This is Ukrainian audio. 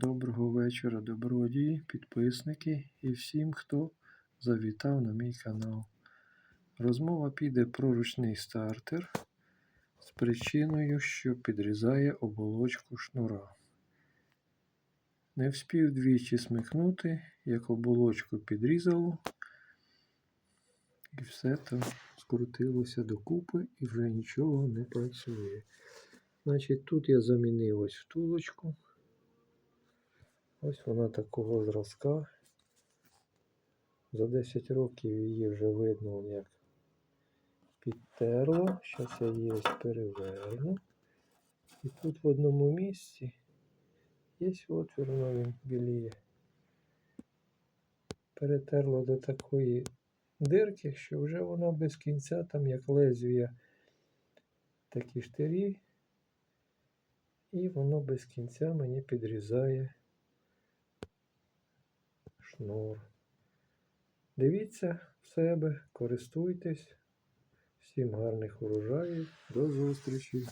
Доброго вечора, добродії, підписники і всім, хто завітав на мій канал. Розмова піде про ручний стартер з причиною, що підрізає оболочку шнура. Не вспів двічі смикнути, як оболочку підрізало, і все там скрутилося докупи і вже нічого не працює. Значить, тут я замінив ось втулочку. Ось вона такого зразка. За 10 років її вже видно, як підтерло. Зараз я її ось переверну. І тут в одному місці є отвір, він біліє. Перетерло до такої дирки, що вже вона без кінця, там як лезвія такі штирі. І воно без кінця мені підрізає шнур. Дивіться в себе, користуйтесь. Всім гарних урожаїв. До зустрічі!